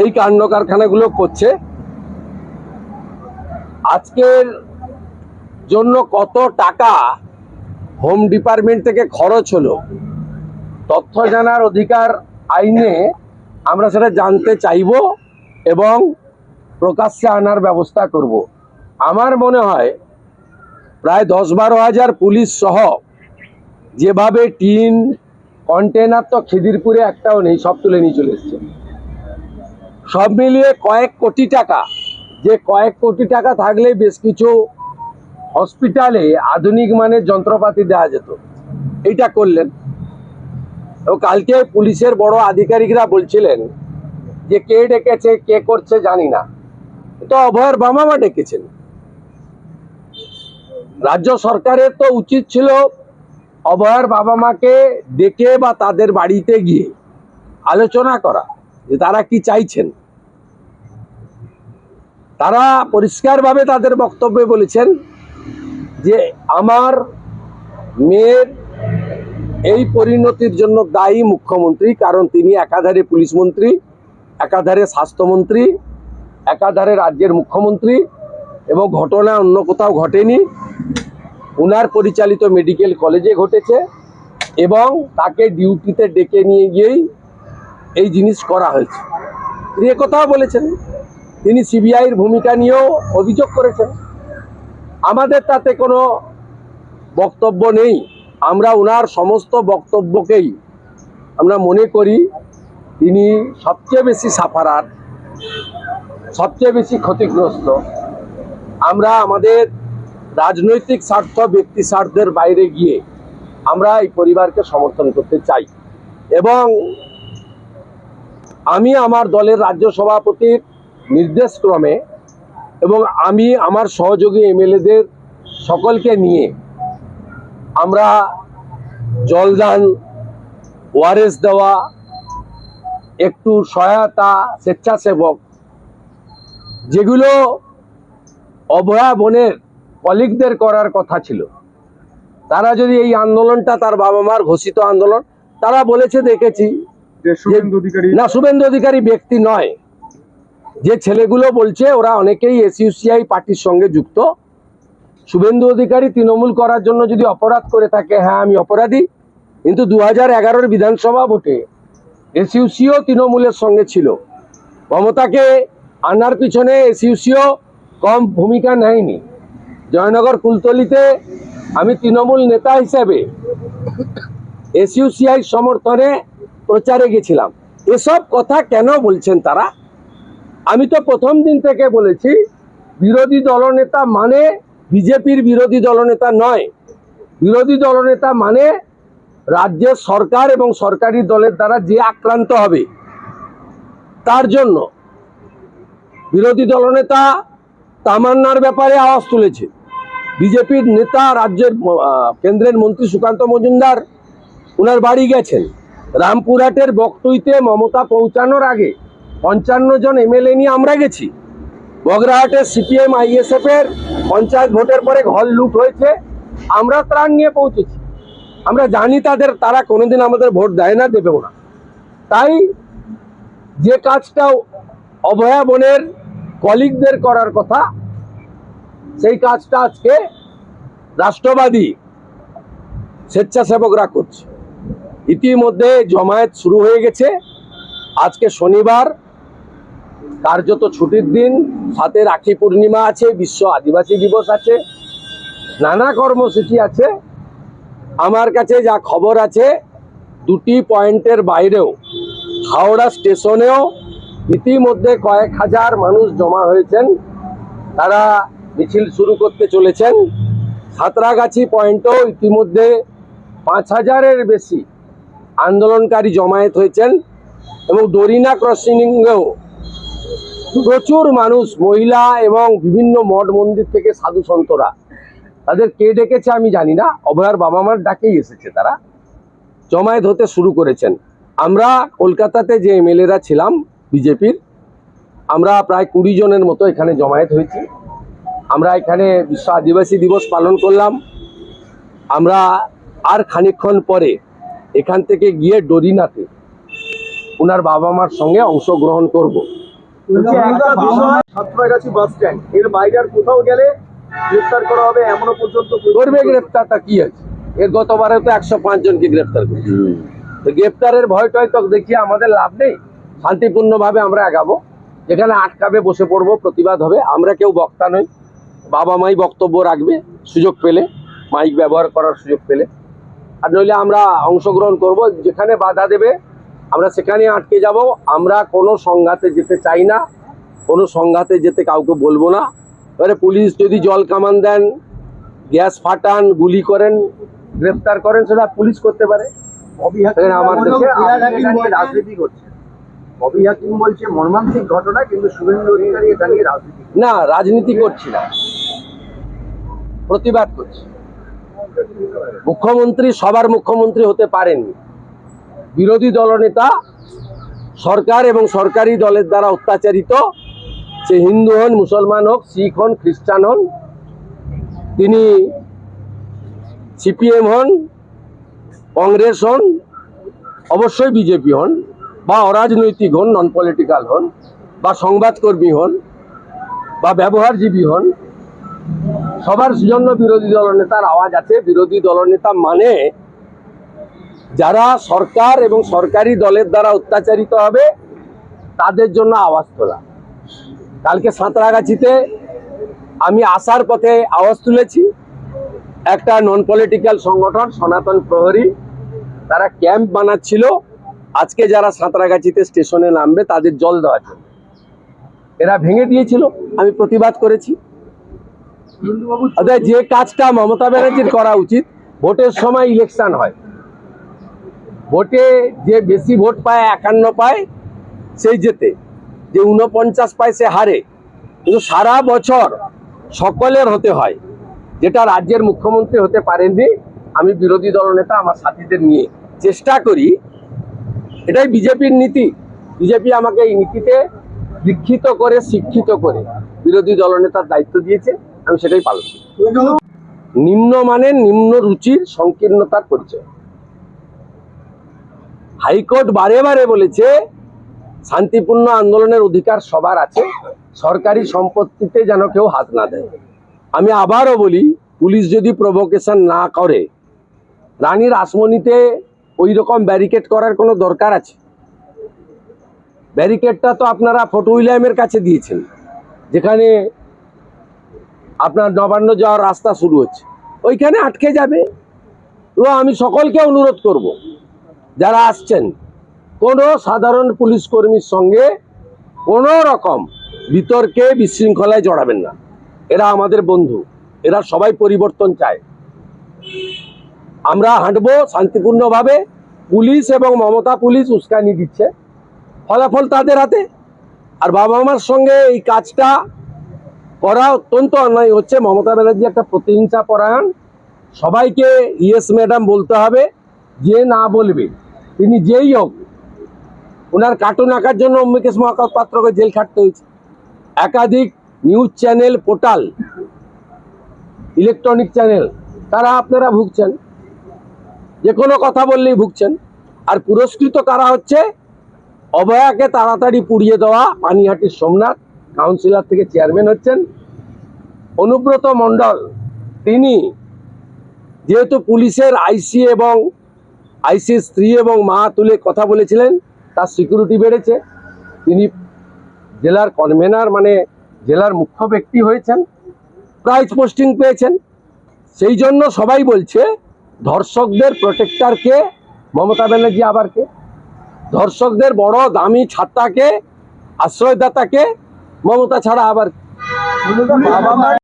এই কাণ্ড কারখানাগুলো করছে। আজকের জন্য কত টাকা হোম ডিপার্টমেন্ট থেকে খরচ হলো, তথ্য জানার অধিকার আইনে আমরা সেটা জানতে চাইব এবং প্রকাশ্যে আনার ব্যবস্থা করব। আমার মনে হয় প্রায় দশ বারো হাজার পুলিশ সহ যেভাবে টিন কন্টেনার তো খিদিরপুরে একটাও নেই, সব তুলে নিয়ে চলে এসছে। সব মিলিয়ে কয়েক কোটি টাকা। যে কয়েক কোটি টাকা থাকলে বেশ কিছু হসপিটালে আধুনিক মানের যন্ত্রপাতি দেওয়া যেত। এটা করলেন। এবং কালকে পুলিশের বড় আধিকারিকরা বলছিলেন যে কে ডেকেছে, কে করছে জানি না। তো অভয়ের বামামা ডেকেছেন। রাজ্য সরকারের তো উচিত ছিল অভয়ের বাবা মাকে ডেকে বা তাদের বাড়িতে গিয়ে আলোচনা করা যে তারা কি চাইছেন। তারা পরিষ্কারভাবে তাদের বক্তব্যে বলেছেন যে আমার মেয়ের এই পরিণতির জন্য দায়ী মুখ্যমন্ত্রী, কারণ তিনি একাধারে পুলিশ মন্ত্রী, একাধারে স্বাস্থ্যমন্ত্রী, একাধারে রাজ্যের মুখ্যমন্ত্রী এবং ঘটনা অন্য কোথাও ঘটেনি। উনার পরিচালিত মেডিকেল কলেজে ঘটেছে এবং তাকে ডিউটিতে ডেকে নিয়ে গিয়েই এই জিনিস করা হয়েছে। তিনি কথাও বলেছেন তিনি সিবিআইয়ের ভূমিকা নিয়েও অভিযোগ করেছেন। আমাদের তাতে কোনো বক্তব্য নেই। আমরা ওনার সমস্ত বক্তব্যকেই আমরা মনে করি, তিনি সবচেয়ে বেশি সাফারার, সবচেয়ে বেশি ক্ষতিগ্রস্ত। আমরা আমাদের রাজনৈতিক স্বার্থ, ব্যক্তি স্বার্থের বাইরে গিয়ে আমরা এই পরিবারকে সমর্থন করতে চাই। এবং আমি আমার দলের রাজ্য সভাপতির নির্দেশক্রমে এবং আমি আমার সহযোগী এমএলএদের সকলকে নিয়ে আমরা জলদান ওয়ারেস দেওয়া একটু সহায়তা স্বেচ্ছাসেবক যেগুলো অভয়া বনের কলিগদের করার কথা ছিল। তারা যদি এই আন্দোলনটা তার বাবা মার ঘোষিত আন্দোলন তারা বলেছে দেখেছি যে না শুভেন্দু অধিকারী ব্যক্তি নয়। যে ছেলেগুলো বলছে, ওরা অনেকেই এসইউসিআই পার্টির সঙ্গে যুক্ত। শুভেন্দু অধিকারী তৃণমূল করার জন্য যদি অপরাধ করে থাকে হ্যাঁ আমি অপরাধী। কিন্তু দু হাজার এগারোর বিধানসভা ভোটে এসইউসিও তৃণমূলের সঙ্গে ছিল। মমতাকে আনার পিছনে এসইউসিও কম ভূমিকা নেয়নি। জয়নগর কুলতলিতে আমি তৃণমূল নেতা হিসেবে এসইউসিআই সমর্থনে প্রচারে গেছিলাম। এসব কথা কেন বলছেন তারা? আমি তো প্রথম দিন থেকে বলেছি, বিরোধী দলনেতা মানে বিজেপির বিরোধী দলনেতা নয়। বিরোধী দলনেতা মানে রাজ্যের সরকার এবং সরকারি দলের দ্বারা যে আক্রান্ত হবে। তার জন্য বিরোধী দলনেতা তামান্নার ব্যাপারে আওয়াজ তুলেছে। বিজেপির নেতা রাজ্যের কেন্দ্রের মন্ত্রী সুকান্ত মজুমদার ওনার বাড়ি গেছেন। রামপুরহাটের বকটুইতে মমতা পৌঁছানোর আগে পঞ্চান্ন জন এমএলএ নিয়ে আমরা গেছি। বগরাহাটের সিপিএম আইএসএফ এর পঞ্চায়েত ভোটের পরে ঘর লুট হয়েছে। আমরা ত্রাণ নিয়ে পৌঁছেছি। আমরা জানি তাদের, তারা কোনোদিন আমাদের ভোট দেয় না, দেবেও না। তাই যে কাজটা অভয়া বনের কলিগদের করার কথা, সেই কাজটা আজকে রাষ্ট্রবাদী স্বেচ্ছাসেবকরা করছে। ইতিমধ্যে জমায়েত শুরু হয়ে গেছে। আজকে শনিবার কার্যত ছুটির দিন, সাথে রাখি পূর্ণিমা আছে, বিশ্ব আদিবাসী দিবস আছে, নানা কর্মসূচি আছে। আমার কাছে যা খবর আছে, দুটি পয়েন্টের বাইরেও, হাওড়া স্টেশনেও ইতিমধ্যে কয়েক হাজার মানুষ জমা হয়েছেন। তারা মিছিল শুরু করতে চলেছেন। সাঁতরাগাছি পয়েন্টও ইতিমধ্যে পাঁচ হাজারের বেশি আন্দোলনকারী জমায়েত হয়েছেন এবং ডরিনা ক্রসিংয়েও প্রচুর মানুষ, মহিলা এবং বিভিন্ন মঠ মন্দির থেকে সাধু সন্তরা। তাদের কে ডেকেছে আমি জানি না। অভয়ার বাবা মার ডাকেই এসেছে তারা। জমায়েত হতে শুরু করেছেন। আমরা কলকাতাতে যে এমএলএরা ছিলাম, বিজেপির, আমরা প্রায় কুড়ি জনের মতো এখানে জমায়েত হয়েছি। আমরা এখানে বিশ্ব আদিবাসী দিবস পালন করলাম। আমরা আর খানিকক্ষণ পরে এখান থেকে গিয়ে ডরিনাতে ওনার বাবা মার সঙ্গে অংশগ্রহণ করব। Santragachi bus stand. এর বাইরে আর কোথাও গেলে গ্রেফতার করা হবে এমনও পর্যন্ত করবে গ্রেপ্তারটা কি আছে? এর গতবারে তো একশো পাঁচ জনকে গ্রেপ্তার করেছে। তো গ্রেপ্তারের ভয় টয় তো দেখিয়ে আমাদের লাভ নেই। শান্তিপূর্ণভাবে আমরা আগাবো। যেখানে আটকাবে বসে পড়ব প্রতিবাদ হবে। আমরা কেউ বক্তা নই। বাবা মাই বক্তব্য রাখবে সুযোগ পেলে মাইক ব্যবহার করার সুযোগ পেলে। আর নইলে আমরা অংশগ্রহণ করব। যেখানে বাধা দেবে আমরা সেখানে আটকে যাব। আমরা কোনো সংঘাতে যেতে চাই না। কোনো সংঘাতে যেতে কাউকে বলব না। এবারে পুলিশ যদি জল কামান দেন গ্যাস ফাটান গুলি করেন গ্রেপ্তার করেন সেটা পুলিশ করতে পারে। আমার দেশে ফিরাদ হাকিম বলছে রাজনীতি করছে। ববি হাকিম বলছে মর্মান্তিক ঘটনা কিন্তু শুভেন্দু অধিকারী এটা নিয়ে রাজনীতি না রাজনীতি করছি না। প্রতিবাদ করছি। মুখ্যমন্ত্রী সবার মুখ্যমন্ত্রী হতে পারেননি। বিরোধী দলনেতা সরকার এবং সরকারি দলের দ্বারা অত্যাচারিত, সে হিন্দু হন, মুসলমান হোক, শিখ হন, খ্রিস্টান হন, তিনি সিপিএম হন, কংগ্রেস হন, অবশ্যই বিজেপি হন, বা অরাজনৈতিক হন নন পলিটিক্যাল হন, বা সংবাদকর্মী হন, বা ব্যবহারজীবী হন, সবার জন্য বিরোধী দলনেতার আওয়াজ আছে। বিরোধী দলনেতা মানে যারা সরকার এবং সরকারি দলের দ্বারা অত্যাচারিত হবে তাদের জন্য আওয়াজ তোলা। কালকে সাঁতরাগাছিতে আমি আসার পথে আওয়াজ তুলেছি। একটা নন পলিটিক্যাল সংগঠন সনাতন প্রহরী তারা ক্যাম্প বানাচ্ছিল। আজকে যারা সাঁতরাগাছিতে স্টেশনে নামবে তাদের জল দেওয়ার জন্য। এরা ভেঙে দিয়েছিল আমি প্রতিবাদ করেছি। যে কাজটা মমতা ব্যানার্জির করা উচিত ভোটের সময় ইলেকশন হয়। ভোটে যে বেশি ভোট পায়, একান্ন পায়, সেই জেতে। যে উনপঞ্চাশ পায়, সে হারে। কিন্তু সারা বছর সকলের হতে হয়। যেটা রাজ্যের মুখ্যমন্ত্রী হতে পারেননি, আমি বিরোধী দলনেতা আমার সাথীদের নিয়ে চেষ্টা করি। এটাই বিজেপির নীতি। বিজেপি আমাকে এই নীতিতে দীক্ষিত করে, শিক্ষিত করে বিরোধী দলনেতার দায়িত্ব দিয়েছে। আমি সেটাই পালন করি। নিম্নমানের নিম্ন রুচির, সংকীর্ণতার পরিচয়। হাইকোর্ট বারে বারে বলেছে, শান্তিপূর্ণ আন্দোলনের অধিকার সবার আছে, সরকারি সম্পত্তিতে যেন কেউ হাত না দেয়। আমি আবারও বলি, পুলিশ যদি প্রভোকেশন না করে, রানীর আসমনিতে ওই রকম ব্যারিকেড করার কোনো দরকার আছে? ব্যারিকেডটা তো আপনারা ফটো উইলিয়ামের কাছে দিয়েছেন, যেখানে আপনার নবান্ন যাওয়ার রাস্তা শুরু হচ্ছে। ওইখানে আটকে যাবে। তো আমি সকলকে অনুরোধ করব যারা আসছেন, কোনো সাধারণ পুলিশ কর্মীর সঙ্গে কোনো রকম বিতর্কে, বিশৃঙ্খলায় জড়াবেন না। এরা আমাদের বন্ধু, এরা সবাই পরিবর্তন চায়। আমরা হাঁটবো শান্তিপূর্ণভাবে, পুলিশ এবং মমতা পুলিশ উস্কানি দিচ্ছে, ফলাফল তাদের হাতে। আর বাবা মার সঙ্গে এই কাজটা করা অত্যন্ত অন্যায় হচ্ছে। মমতা ব্যানার্জি একটা প্রতিহিংসা পরায়ণ সবাইকে, ইয়েস ম্যাডাম বলতে হবে, যে না বলবে। তিনি যেই হোক, ওনার কার্টুন আঁকার জন্য অম্বিকেশ মহাপাত্রকে জেল খাটতে হয়েছে। একাধিক news channel portal electronic channel তারা আপনারা ভুগছেন। যে কোনো কথা বললেই ভুগছেন। আর পুরস্কৃত কারা হচ্ছে? অভয়াকে তাড়াতাড়ি পুড়িয়ে দেওয়া পানিহাটির সোমনাথ কাউন্সিলর থেকে চেয়ারম্যান হচ্ছেন। অনুব্রত মণ্ডল, তিনি যেহেতু পুলিশের আইসি এবং আইসির স্ত্রী এবং মা তুলে কথা বলেছিলেন, তার সিকিউরিটি বেড়েছে। তিনি জেলার কনভেনার মানে জেলার মুখ্য ব্যক্তি হয়েছেন প্রাইজ পোস্টিং পেয়েছেন। সেই জন্য সবাই বলছে, ধর্ষকদের প্রোটেক্টরকে মমতা ব্যানার্জি আবার কে? ধর্ষকদের বড় দামি ছাত্রাকে আশ্রয়দাতাকে মমতা ছাড়া আবার